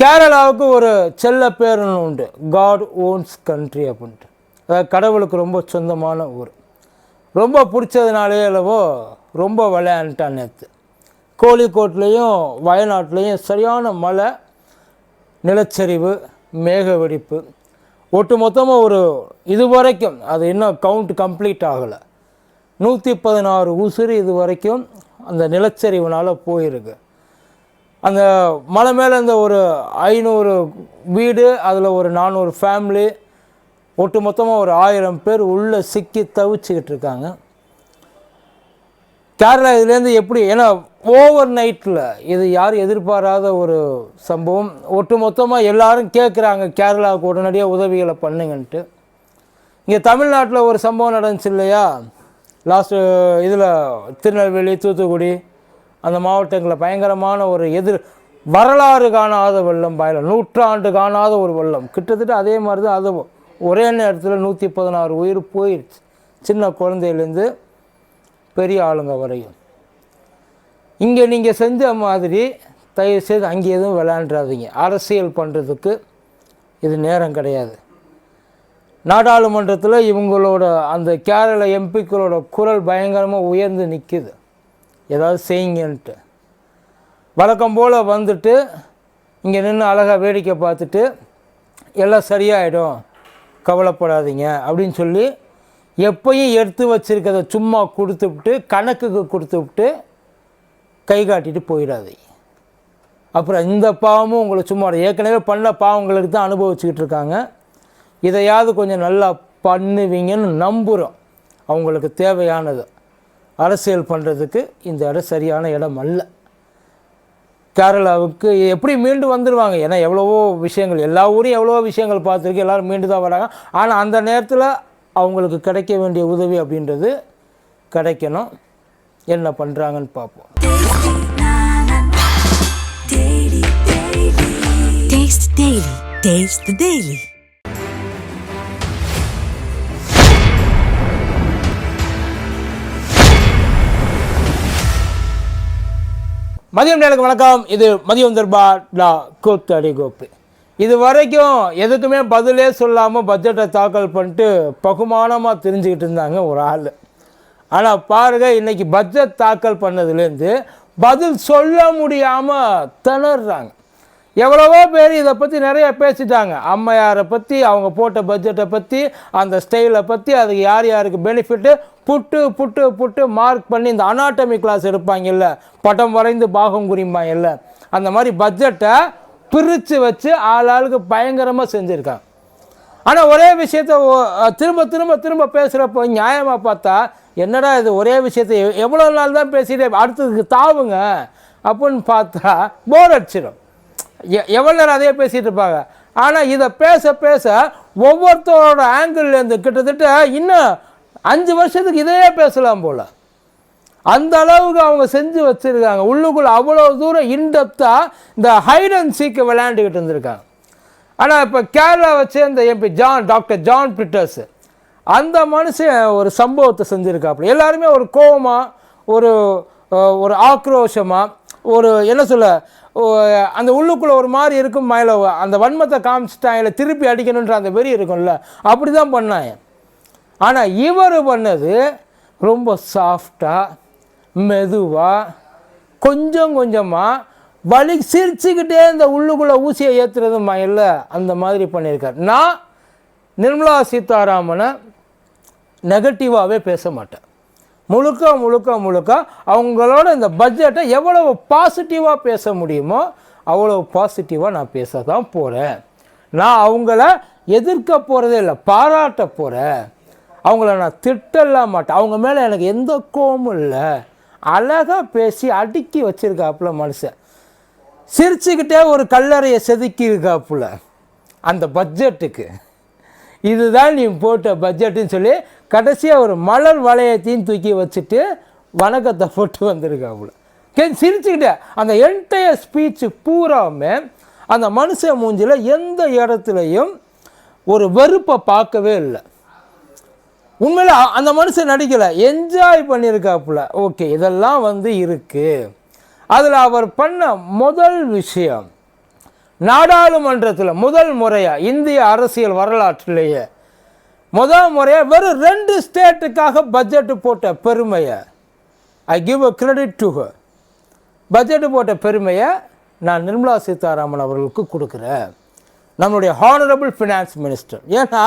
கேரளாவுக்கு ஒரு செல்ல பேருன்னு உண்டு. காட் ஓன்ஸ் கண்ட்ரி அப்படின்ட்டு. அதாவது கடவுளுக்கு ரொம்ப சொந்தமான ஊர். ரொம்ப பிடிச்சதுனாலே அல்லவோ ரொம்ப விளையாண்டுட்டான் நேற்று கோழிக்கோட்லேயும் வயநாட்டிலையும் சரியான மழை நிலச்சரிவு மேக வெடிப்பு. ஒட்டு மொத்தமாக ஒரு இது வரைக்கும் அது இன்னும் கவுண்ட் கம்ப்ளீட் ஆகலை. நூற்றி பதினாறு உசுறு இது வரைக்கும் அந்த நிலச்சரிவுனால் போயிருக்கு. அந்த மலை மேலே இந்த ஒரு ஐநூறு வீடு அதில் ஒரு நானூறு ஃபேமிலி ஒட்டு மொத்தமாக ஒரு ஆயிரம் பேர் உள்ளே சிக்கி தவிச்சுக்கிட்டு இருக்காங்க. கேரளா இதுலேருந்து எப்படி ஏன்னா ஓவர் நைட்டில் இது யாரும் எதிர்பாராத ஒரு சம்பவம். ஒட்டு மொத்தமாக எல்லோரும் கேட்குறாங்க கேரளாவுக்கு உடனடியாக உதவிகளை பண்ணுங்கன்ட்டு. இங்கே தமிழ்நாட்டில் ஒரு சம்பவம் நடந்துச்சு இல்லையா? லாஸ்ட்டு இதில் திருநெல்வேலி தூத்துக்குடி அந்த மாவட்டங்களில் பயங்கரமான ஒரு எதிர் வரலாறு காணாத வெள்ளம் பயணம் நூற்றாண்டு காணாத ஒரு வெள்ளம். கிட்டத்தட்ட அதே மாதிரி தான் அது ஒரே நேரத்தில் நூற்றி பதினாறு உயிர் போயிடுச்சு சின்ன குழந்தையிலேருந்து பெரிய ஆளுங்க வரையும். இங்கே நீங்கள் செஞ்ச மாதிரி தயவுசெய்து அங்கே எதுவும் விளையாண்டுறாதீங்க அரசியல் பண்ணுறதுக்கு இது நேரம் கிடையாது. நாடாளுமன்றத்தில் இவங்களோட அந்த கேரள எம்பிக்களோட குரல் பயங்கரமாக உயர்ந்து நிற்கிது ஏதாவது செய்யுங்கன்ட்டு. வழக்கம் போல் வந்துட்டு இங்கே நின்று அழகாக வேடிக்கை பார்த்துட்டு எல்லாம் சரியாயிடும் கவலைப்படாதீங்க அப்படின்னு சொல்லி எப்பயும் எடுத்து வச்சிருக்கிறத சும்மா கொடுத்துவிட்டு கணக்குக்கு கொடுத்துவிட்டு கை காட்டிட்டு போயிடாதீங்க அப்புறம் இந்த பாவமும் உங்களை சும்மா ஏற்கனவே பண்ண பாவங்களுக்கு தான் அனுபவிச்சுக்கிட்டு இருக்காங்க. இதையாவது கொஞ்சம் நல்லா பண்ணுவீங்கன்னு நம்புகிறோம் அவங்களுக்கு தேவையானது. அரசியல் பண்ணுறதுக்கு இந்த இடம் சரியான இடம் அல்ல. கேரளாவுக்கு எப்படி மீண்டு வந்துடுவாங்க ஏன்னா எவ்வளவோ விஷயங்கள் எல்லா ஊரையும் எவ்வளவோ விஷயங்கள் பார்த்துருக்கு எல்லோரும் மீண்டு தான் வராங்க. ஆனால் அந்த நேரத்தில் அவங்களுக்கு கிடைக்க வேண்டிய உதவி அப்படின்றது கிடைக்கணும். என்ன பண்ணுறாங்கன்னு பார்ப்போம். Taste the மதியம் நேருக்கு வணக்கம். இது மதியம் தர்பா லா கூத்தடி கோப்பு. இது வரைக்கும் எதுக்குமே பதிலே சொல்லாமல் பட்ஜெட்டை தாக்கல் பண்ணிட்டு பகுமானமாக தெரிஞ்சுக்கிட்டு இருந்தாங்க ஒரு ஆள். ஆனால் பாருங்க இன்னைக்கு பட்ஜெட் தாக்கல் பண்ணதுலேருந்து பதில் சொல்ல முடியாமல் திணறாங்க. எவ்வளவோ பேர் இதை பற்றி நிறைய பேசிட்டாங்க. அம்மையாரை பற்றி அவங்க போட்ட பட்ஜெட்டை பற்றி அந்த ஸ்டைலை பற்றி அதுக்கு யார் யாருக்கு பெனிஃபிட்டு புட்டு புட்டு புட்டு மார்க் பண்ணி இந்த அனாட்டமி கிளாஸ் எடுப்பாங்கல்ல. பட்டம் வரைந்து பாகம் குறிம்பாங்கல்ல அந்த மாதிரி பட்ஜெட்டை பிரித்து வச்சு ஆளாளுக்கு பயங்கரமாக செஞ்சுருக்காங்க. ஆனால் ஒரே விஷயத்த திரும்ப திரும்ப திரும்ப பேசுகிறப்போ நியாயமாக பார்த்தா என்னடா இது ஒரே விஷயத்தை எவ்வளோ நாள் தான் பேசிட்டே அடுத்ததுக்கு தாவுங்க அப்படின்னு பார்த்தா போர் அடிச்சிடும். எவ்வளோ நேரம் அதே பேசிகிட்டு இருப்பாங்க. ஆனால் இதை பேச பேச ஒவ்வொருத்தரோட ஆங்கிள்லேருந்து கிட்டத்தட்ட இன்னும் அஞ்சு வருஷத்துக்கு இதையே பேசலாம் போல். அந்த அளவுக்கு அவங்க செஞ்சு வச்சுருக்காங்க. உள்ளுக்குள்ளே அவ்வளோ தூரம் இன்டெப்த்தாக இந்த ஹைட் அண்ட் சீக்கை விளையாண்டுக்கிட்டு இருந்திருக்காங்க. ஆனால் இப்போ கேரளாவை சேர்ந்த MP John doctor John Brittas அந்த மனுஷன் ஒரு சம்பவத்தை செஞ்சுருக்காப்புல. எல்லாருமே ஒரு கோபமாக ஒரு ஒரு ஆக்ரோஷமாக ஒரு என்ன சொல்ல அந்த உள்ளுக்குள்ளே ஒரு மாதிரி இருக்கும் மயில அந்த வன்மத்தை காமிச்சிட்டான் இல்லை திருப்பி அடிக்கணுன்ற அந்த வெறி இருக்கும்ல அப்படி தான் பண்ணாங்க. ஆனால் இவர் பண்ணது ரொம்ப சாஃப்டாக மெதுவாக கொஞ்சம் கொஞ்சமாக வலி சிரிச்சுக்கிட்டே இந்த உள்ளுக்குள்ளே ஊசியை ஏற்றுறது மயில அந்த மாதிரி பண்ணியிருக்கார். நான் நிர்மலா சீதாராமனை நெகட்டிவாகவே பேச மாட்டேன். முழுக்க முழுக்க முழுக்க அவங்களோட இந்த பட்ஜெட்டை எவ்வளவு பாசிட்டிவாக பேச முடியுமோ அவ்வளோ பாசிட்டிவாக நான் பேச தான் போகிறேன் நான் அவங்கள எதிர்க்க போகிறதே இல்லை பாராட்ட போகிறேன் அவங்கள நான் திட்டலாம் மாட்டேன். அவங்க மேலே எனக்கு எந்த கோமும் இல்லை. அழகாக பேசி அடுக்கி வச்சிருக்காப்புல மனுஷன். சிரிச்சுக்கிட்டே ஒரு கல்லறையை செதுக்கியிருக்காப்புல அந்த பட்ஜெட்டுக்கு இதுதான் நீ போட்ட பட்ஜெட்டுன்னு சொல்லி கடைசியாக ஒரு மலர் வளையத்தையும் தூக்கி வச்சுட்டு வணக்கத்தை போட்டு வந்திருக்காப்புல. கே சிரிச்சுக்கிட்டே. அந்த என்டையர் ஸ்பீச்சு பூராமே அந்த மனுஷன் மூஞ்சியில் எந்த இடத்துலையும் ஒரு வெறுப்பை பார்க்கவே இல்லை. உண்மையில அந்த மனுஷன் நடிக்கலை. என்ஜாய் பண்ணியிருக்காப்புல ஓகே இதெல்லாம் வந்து இருக்குது அதில் அவர் பண்ண முதல் விஷயம் நாடாளுமன்றத்தில் முதல் முறையாக இந்திய அரசியல் வரலாற்றிலேயே முதல் முறையாக வெறும் ரெண்டு ஸ்டேட்டுக்காக பட்ஜெட்டு போட்ட பெருமையை I give a credit to budget போட்ட பெருமையை நான் நிர்மலா சீதாராமன் அவர்களுக்கு கொடுக்குறேன். நம்மளுடைய ஹானரபிள் ஃபினான்ஸ் மினிஸ்டர் ஏன்னா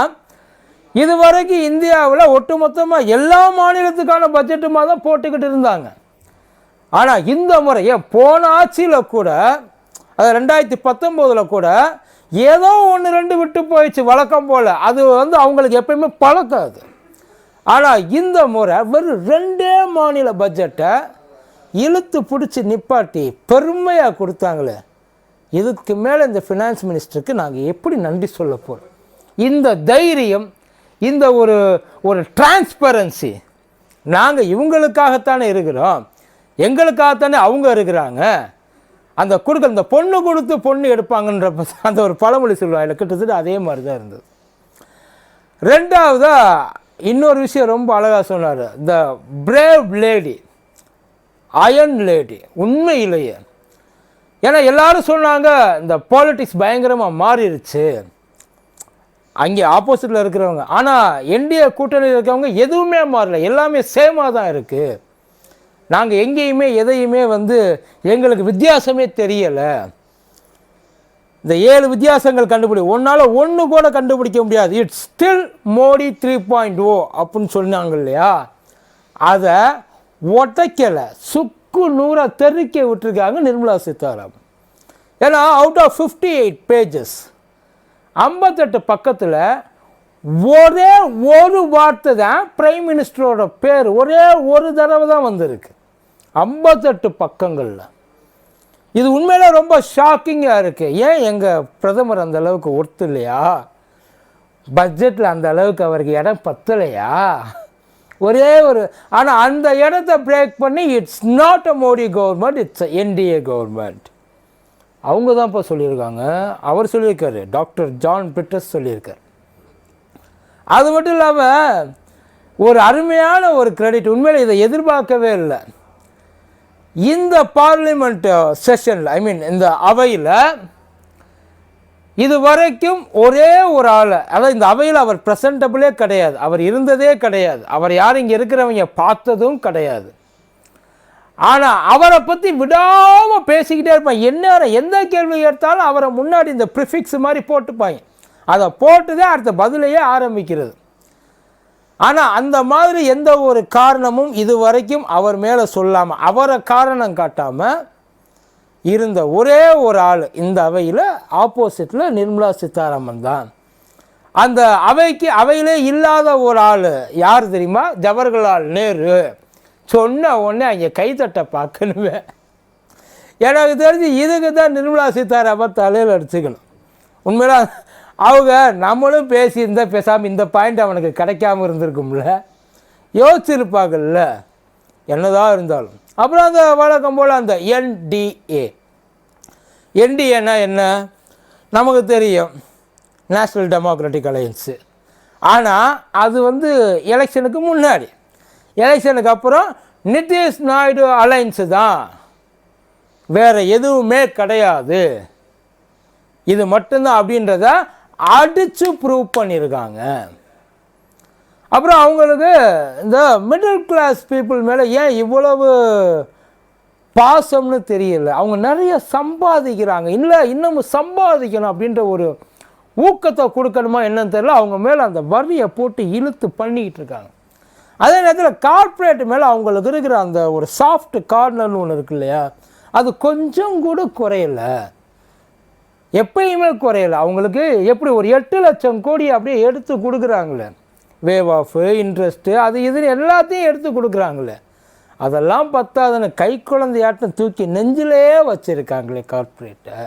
இதுவரைக்கும் இந்தியாவில் ஒட்டுமொத்தமாக எல்லா மாநிலத்துக்கான பட்ஜெட்டுமாக தான் போட்டுக்கிட்டு இருந்தாங்க. ஆனால் இந்த முறையை போன ஆட்சியில் கூட அது ரெண்டாயிரத்தி பத்தொம்போதில் கூட ஏதோ ஒன்று ரெண்டு விட்டு போயிடுச்சு வழக்கம் போல். அது வந்து அவங்களுக்கு எப்பயுமே பழக்கம் அது. ஆனால் இந்த முறை வெறும் ரெண்டே மாநில பட்ஜெட்டை இழுத்து பிடிச்சி நிப்பாட்டி பெருமையாக கொடுத்தாங்களே. இதுக்கு மேலே இந்த ஃபினான்ஸ் மினிஸ்டருக்கு நாங்கள் எப்படி நன்றி சொல்ல போகிறோம் இந்த தைரியம் இந்த ஒரு ஒரு டிரான்ஸ்பரன்சி நாங்கள் இவங்களுக்காகத்தானே இருக்கிறோம்? எங்களுக்காகத்தானே அவங்க இருக்கிறாங்க? அந்த கொடுக்க இந்த பொண்ணு கொடுத்து பொண்ணு எடுப்பாங்கன்ற அந்த ஒரு பழமொழி சொல்லுவாங்க கிட்டத்தட்ட அதே மாதிரி தான் இருந்தது. ரெண்டாவதாக இன்னொரு விஷயம் ரொம்ப அழகாக சொன்னார். The brave lady iron lady உண்மையிலேயே. ஏன்னா எல்லாரும் சொன்னாங்க இந்த பாலிட்டிக்ஸ் பயங்கரமாக மாறிடுச்சு அங்கே ஆப்போசிட்டில் இருக்கிறவங்க. ஆனால் என்டிஏ கூட்டணியில் இருக்கிறவங்க எதுவுமே மாறல. எல்லாமே சேமாக தான் இருக்குது நாங்கள் எங்கேயுமே எதையுமே வந்து எங்களுக்கு வித்தியாசமே தெரியலை. இந்த ஏழு வித்தியாசங்கள் கண்டுபிடி ஒன்றால் ஒன்று கூட கண்டுபிடிக்க முடியாது. It's still Modi three point O அப்படின்னு சொன்னாங்க இல்லையா? அதை ஒட்டைக்கலை சுக்கு நூறாக தெருக்க விட்டுருக்காங்க நிர்மலா சீதாராமன் ஏன்னா out of fifty eight pages ஐம்பத்தெட்டு பக்கத்தில் ஒரே ஒரு வார்த்தை தான் பிரைம் மினிஸ்டரோட பேர். ஒரே ஒரு தடவை தான் வந்திருக்கு. ஐம்பத்தெட்டு பக்கங்களில். இது உண்மையில ரொம்ப ஷாக்கிங்காக இருக்குது ஏன் எங்கள் பிரதமர் அந்த அளவுக்கு ஒர்த்து இல்லையா பட்ஜெட்டில் அந்த அளவுக்கு அவருக்கு இடம் பத்தலையா? ஒரே ஒரு ஆனால் அந்த இடத்த பிரேக் பண்ணி it's not a Modi government it's NDA government அவங்க தான் இப்போ சொல்லியிருக்காங்க. அவர் சொல்லியிருக்காரு டாக்டர் ஜான் பிட்டர்ஸ் சொல்லியிருக்கார். அது மட்டும் இல்லாமல் ஒரு அருமையான ஒரு கிரெடிட் உண்மையில் இதை எதிர்பார்க்கவே இல்லை. இந்த பார்லிமெண்ட் செஷனில் ஐ மீன் இந்த அவையில் இது வரைக்கும் ஒரே ஒரு ஆள் அதாவது இந்த அவையில் அவர் ப்ரெசன்டபிளே கிடையாது. அவர் இருந்ததே கிடையாது. அவர் யாரும் இங்கே இருக்கிறவங்க பார்த்ததும் கிடையாது. ஆனால் அவரை பற்றி விடாமல் பேசிக்கிட்டே இருப்பான். என்ன எந்த கேள்வி எடுத்தாலும் அவரை முன்னாடி இந்த ப்ரிஃபிக்ஸ் மாதிரி போட்டுப்பாங்க. அதை போட்டுதான் அடுத்த பதிலையே ஆரம்பிக்கிறது. ஆனால் அந்த மாதிரி எந்த ஒரு காரணமும் இது வரைக்கும் அவர் மேலே சொல்லாமல் அவரை காரணம் காட்டாமல் இருந்த ஒரே ஒரு ஆள் இந்த அவையில் ஆப்போசிட்டில் நிர்மலா சீதாராமன் தான். அந்த அவைக்கு அவையிலே இல்லாத ஒரு ஆள் யார் தெரியுமா? ஜவஹர்லால் நேரு. சொன்ன உடனே அங்கே கைத்தட்ட பார்க்கணுமே. எனக்கு தெரிஞ்சு இதுக்கு தான் நிர்மலா சீதாராமன் தலையில் அடிச்சுக்கணும். உண்மையில அவங்க நம்மளும் பேசியிருந்தால் பேசாமல் இந்த பாயிண்ட் அவனுக்கு கிடைக்காம இருந்திருக்கும்ல. யோசிச்சிருப்பாங்கல்ல. என்னதான் இருந்தாலும். அப்புறம் அந்த வழக்கம் போல் அந்த என்டிஏ என்டிஏன்னா என்ன? நமக்கு தெரியும். நேஷ்னல் டெமோக்ராட்டிக் அலையன்ஸு ஆனால் அது வந்து எலெக்ஷனுக்கு முன்னாடி. எலெக்ஷனுக்கு அப்புறம் நிதிஷ் நாயுடு அலையன்ஸு தான். வேறு எதுவுமே கிடையாது. இது மட்டும்தான் அப்படின்றத அடித்து ப்ரூவ் பண்ணியிருக்காங்க அப்புறம் அவங்களுக்கு இந்த மிடில் கிளாஸ் பீப்புள் மேலே ஏன் இவ்வளவு பாசம்னு தெரியல? அவங்க நிறைய சம்பாதிக்கிறாங்க. இல்லை இன்னமும் சம்பாதிக்கணும் அப்படின்ற ஒரு ஊக்கத்தை கொடுக்கணுமா என்னன்னு தெரியல. அவங்க மேலே அந்த வரியை போட்டு இழுத்து பண்ணிக்கிட்டு இருக்காங்க. அதே நேரத்தில் கார்ப்பரேட் மேலே அவங்களுக்கு இருக்கிற அந்த ஒரு சாஃப்ட் கார்னர்னு ஒன்று இருக்கு இல்லையா? அது கொஞ்சம் கூட குறையல. எப்பயுமே குறையல. அவங்களுக்கு எப்படி ஒரு எட்டு லட்சம் கோடி அப்படியே எடுத்து கொடுக்குறாங்களே. வேவ் ஆஃப் இன்ட்ரெஸ்ட்டு அது இதுன்னு எல்லாத்தையும் எடுத்து கொடுக்குறாங்களே. அதெல்லாம் பத்தாதுன்னு கை குழந்தையாட்டம் தூக்கி நெஞ்சிலே வச்சுருக்காங்களே கார்ப்பரேட்டை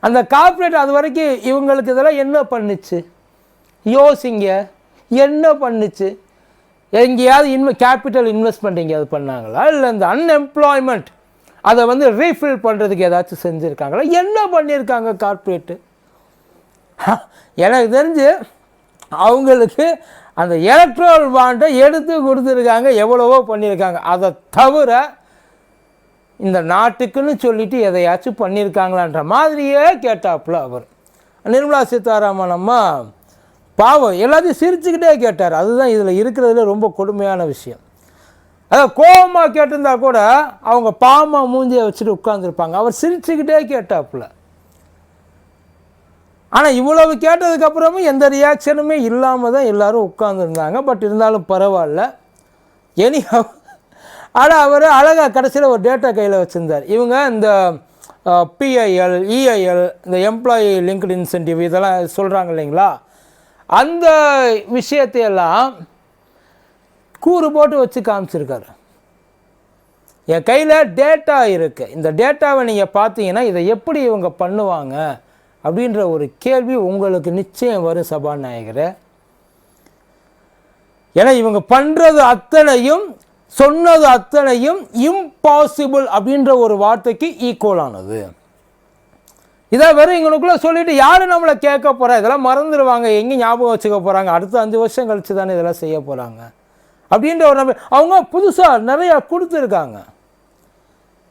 அந்த கார்ப்பரேட் அது வரைக்கும் இவங்களுக்கு இதெல்லாம் என்ன பண்ணுச்சு? யோசிங்க. என்ன பண்ணுச்சு? எங்கேயாவது இன்வெ கேபிட்டல் இன்வெஸ்ட்மெண்ட் எங்கேயாவது பண்ணாங்களா? இல்லை இந்த அன்எம்ப்ளாய்மெண்ட் அதை வந்து ரீஃபில் பண்ணுறதுக்கு ஏதாச்சும் செஞ்சுருக்காங்களா? என்ன பண்ணியிருக்காங்க கார்ப்பரேட்டு எனக்கு தெரிஞ்சு அவங்களுக்கு அந்த எலக்ட்ரல் பாண்டை எடுத்து கொடுத்துருக்காங்க எவ்வளவோ பண்ணியிருக்காங்க அதை தவிர இந்த நாட்டுக்குன்னு சொல்லிட்டு எதையாச்சும் பண்ணியிருக்காங்களான்ற மாதிரியே கேட்டாப்புல அவர். நிர்மலா சீதாராமன் அம்மா பாவம் எல்லாத்தையும் சிரிச்சுக்கிட்டே கேட்டார். அதுதான் இதில் இருக்கிறதுல ரொம்ப கொடுமையான விஷயம். அதாவது கோபமாக கேட்டிருந்தா கூட அவங்க பாமா மூஞ்சியை வச்சுட்டு உட்காந்துருப்பாங்க அவர் சிரிச்சுக்கிட்டே கேட்டாப்புல. ஆனால் இவ்வளவு கேட்டதுக்கப்புறமும் எந்த ரியாக்ஷனுமே இல்லாமல் தான் எல்லாரும் உட்காந்துருந்தாங்க பட் இருந்தாலும் பரவாயில்ல. எனி ஆனால் அவர் அழகாக கடைசியில் ஒரு டேட்டா கையில் வச்சுருந்தார். இவங்க இந்த பிஐஎல் இஐஎல் இந்த எம்ப்ளாயி லிங்க்டு இன்சென்டிவ் இதெல்லாம் சொல்கிறாங்க இல்லைங்களா? அந்த விஷயத்தையெல்லாம் கூறு போட்டு வச்சு காமிச்சிருக்காரு. என் கையில் டேட்டா இருக்குது இந்த டேட்டாவை நீங்கள் பார்த்தீங்கன்னா இதை எப்படி இவங்க பண்ணுவாங்க அப்படின்ற ஒரு கேள்வி உங்களுக்கு நிச்சயம் வரும் சபாநாயகரே. ஏன்னா இவங்க பண்ணுறது அத்தனையும் சொன்னது அத்தனையும் இம்பாசிபிள் அப்படின்ற ஒரு வார்த்தைக்கு ஈக்குவலானது இதை வெறும் இவங்களுக்குள்ளே சொல்லிவிட்டு யாரும் நம்மளை கேட்க போகிறா இதெல்லாம் மறந்துடுவாங்க. எங்கே ஞாபகம் வச்சுக்க போகிறாங்க அடுத்த அஞ்சு வருஷம் கழிச்சு தானே இதெல்லாம் செய்ய போகிறாங்க அப்படின்ற ஒரு நம்பி அவங்க புதுசாக நிறையா கொடுத்துருக்காங்க.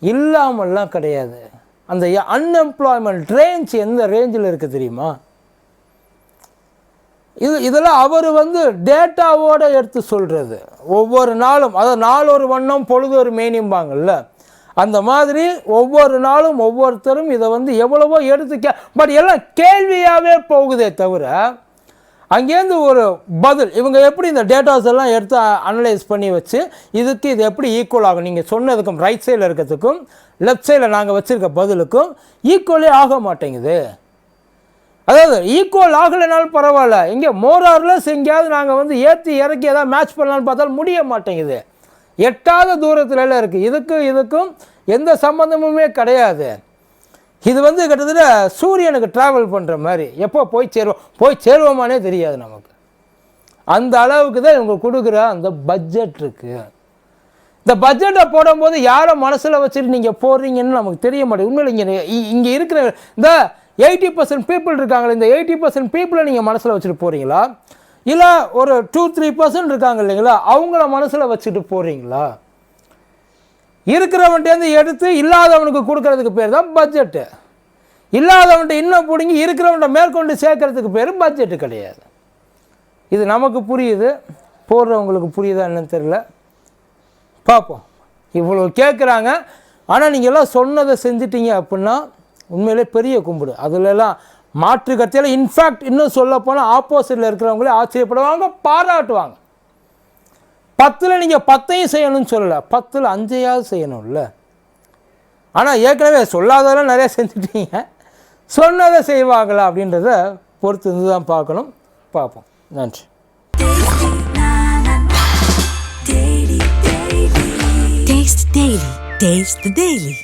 இல்லாமல்லாம் கிடையாது. அந்த அன்எம்ப்ளாய்மெண்ட் ரேஞ்ச் எந்த ரேஞ்சில் இருக்குது தெரியுமா? இது இதெல்லாம் அவர் வந்து டேட்டாவோடு எடுத்து சொல்கிறது ஒவ்வொரு நாளும் அதாவது நாளொரு வண்ணம் பொழுது ஒரு மேனிம்பாங்கல்ல. அந்த மாதிரி ஒவ்வொரு நாளும் ஒவ்வொருத்தரும் இதை வந்து எவ்வளவோ எடுத்து கே பட் எல்லாம் கேள்வியாகவே போகுதே தவிர அங்கேருந்து ஒரு பதில். இவங்க எப்படி இந்த டேட்டாஸ் எல்லாம் எடுத்து அனலைஸ் பண்ணி வச்சு இதுக்கு இது எப்படி ஈக்குவல் ஆகும்? நீங்கள் சொன்னதுக்கும் ரைட் சைடில் இருக்கிறதுக்கும் லெஃப்ட் சைடில் நாங்கள் வச்சுருக்க பதிலுக்கும் ஈக்குவலே ஆக மாட்டேங்குது. அதாவது ஈக்குவல் ஆகலைனாலும் பரவாயில்ல. இங்கே மோரார்லஸ் எங்கேயாவது நாங்கள் வந்து ஏற்றி இறக்கி ஏதாவது மேட்ச் பண்ணலான்னு பார்த்தாலும் முடிய மாட்டேங்குது. எட்டாத தூரத்துலலாம் இருக்குது இதுக்கும் இதுக்கும் எந்த சம்மந்தமுமே கிடையாது. இது வந்து கிட்டத்தட்ட சூரியனுக்கு ட்ராவல் பண்ணுற மாதிரி. எப்போ போய் சேருவோம் போய் சேருவோமானே தெரியாது நமக்கு. அந்த அளவுக்கு தான் இவங்க கொடுக்குற அந்த பட்ஜெட் இருக்குது இந்த பட்ஜெட்டை போடும்போது யாரை மனசில் வச்சுட்டு நீங்கள் போடுறீங்கன்னு நமக்கு தெரிய மாட்டேங்குது. உண்மையில் இங்கே இங்கே இருக்கிற இந்த எயிட்டி பர்சன்ட் பீப்புள் இருக்காங்களே இந்த எயிட்டி பர்சன்ட் பீப்புளை நீங்கள் மனசில் வச்சுட்டு போகிறீங்களா இல்லை ஒரு டூ த்ரீ பர்சன்ட் இருக்காங்க இல்லைங்களா? அவங்கள மனசில் வச்சுட்டு போகிறீங்களா இருக்கிறவன்ட்டேருந்து எடுத்து இல்லாதவனுக்கு கொடுக்கறதுக்கு பேர் தான் பட்ஜெட்டு இல்லாதவன்ட்ட இன்னும் பிடுங்கி இருக்கிறவன்ட்ட மேற்கொண்டு சேர்க்கறதுக்கு பேர் பட்ஜெட்டு கிடையாது. இது நமக்கு புரியுது. போடுறவங்களுக்கு புரியுதா என்னன்னு தெரியல. பார்ப்போம். இவ்வளோ கேட்குறாங்க ஆனால் நீங்கள் எல்லாம் சொன்னதை செஞ்சிட்டீங்க அப்படின்னா உண்மையிலே பெரிய கும்பிடு. அதுலலாம் மாற்று கருத்தியில் இன்ஃபேக்ட் இன்னும் சொல்ல போனால் ஆப்போசிட்டில் இருக்கிறவங்களே ஆச்சரியப்படுவாங்க பாராட்டுவாங்க. பத்தில் நீங்கள் பத்தையும் செய்யணும்னு சொல்லலை. பத்தில் அஞ்சையாவது செய்யணும்ல. ஆனால் ஏற்கனவே சொல்லாததெல்லாம் நிறையா செஞ்சுட்டீங்க. சொன்னதை செய்வாங்களா அப்படின்றத பொறுத்து இருந்து தான் பார்க்கணும். பார்ப்போம். நன்றி. Taste the Daily. Taste the Daily.